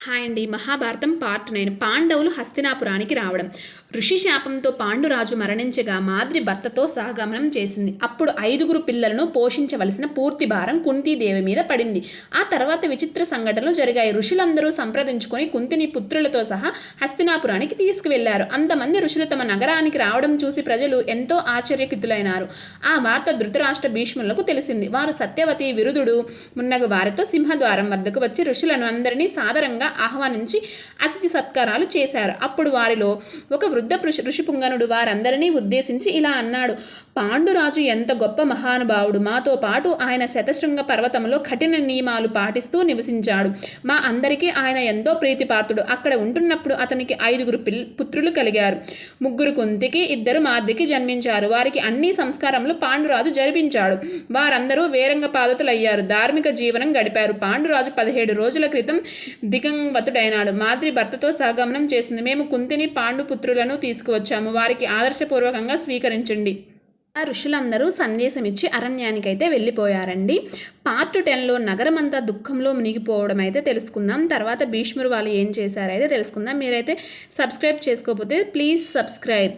Hi అండి. Mahabharatam part nine. పాండవులు హస్తినాపురానికి రావడం. ఋషి శాపంతో పాండురాజు మరణించగా మాద్రి భర్తతో సహగమనం చేసింది. అప్పుడు ఐదుగురు పిల్లలను పోషించవలసిన పూర్తి భారం కుంతీదేవి మీద పడింది. ఆ తర్వాత విచిత్ర సంఘటనలు జరిగాయి. ఋషులందరూ సంప్రదించుకొని కుంతిని పుత్రులతో సహా హస్తినాపురానికి తీసుకువెళ్ళారు. అంతమంది ఋషులు తమ నగరానికి రావడం చూసి ప్రజలు ఎంతో ఆశ్చర్యకితులైనారు ఆ వార్త ధృతరాష్ట్ర భీష్ములకు తెలిసింది. వారు సత్యవతి విరుదుడు మున్నగు వారితో సింహద్వారం వద్దకు వచ్చి ఋషులను అందరినీ సాదరంగా ఆహ్వానించి అతిథి సత్కారాలు చేశారు. అప్పుడు వారిలో ఒక వృద్ధ ఋషి ఋషిపుంగనుడు వారందరినీ ఉద్దేశించి ఇలా అన్నాడు. పాండురాజు ఎంత గొప్ప మహానుభావుడు. మాతో పాటు ఆయన శతశృంగ పర్వతంలో కఠిన నియమాలు పాటిస్తూ నివసించాడు. మా అందరికీ ఆయన ఎంతో ప్రీతిపాత్రుడు. అక్కడ ఉంటున్నప్పుడు అతనికి ఐదుగురు పిల్ పుత్రులు కలిగారు. ముగ్గురు కుంతికి ఇద్దరు మాద్రికి జన్మించారు. వారికి అన్ని సంస్కారములు పాండురాజు జరిపించాడు. వారందరూ వేరంగ పాదతులయ్యారు ధార్మిక జీవనం గడిపారు. పాండురాజు పదిహేడు రోజుల క్రితం దిగం వతుడైనాడు మాద్రి భర్తతో సహగమనం చేసింది. మేము కుంతిని పాండు పుత్రులను తీసుకువచ్చాము. వారికి ఆదర్శపూర్వకంగా స్వీకరించండి. ఆ ఋషులందరూ సందేశం ఇచ్చి అరణ్యానికైతే వెళ్ళిపోయారండి. పార్ట్ టెన్లో నగరమంతా దుఃఖంలో మునిగిపోవడం అయితే తెలుసుకుందాం. తర్వాత భీష్మురు వాళ్ళు ఏం చేశారైతే తెలుసుకుందాం. మీరైతే సబ్స్క్రైబ్ చేసుకోకపోతే ప్లీజ్ సబ్స్క్రైబ్.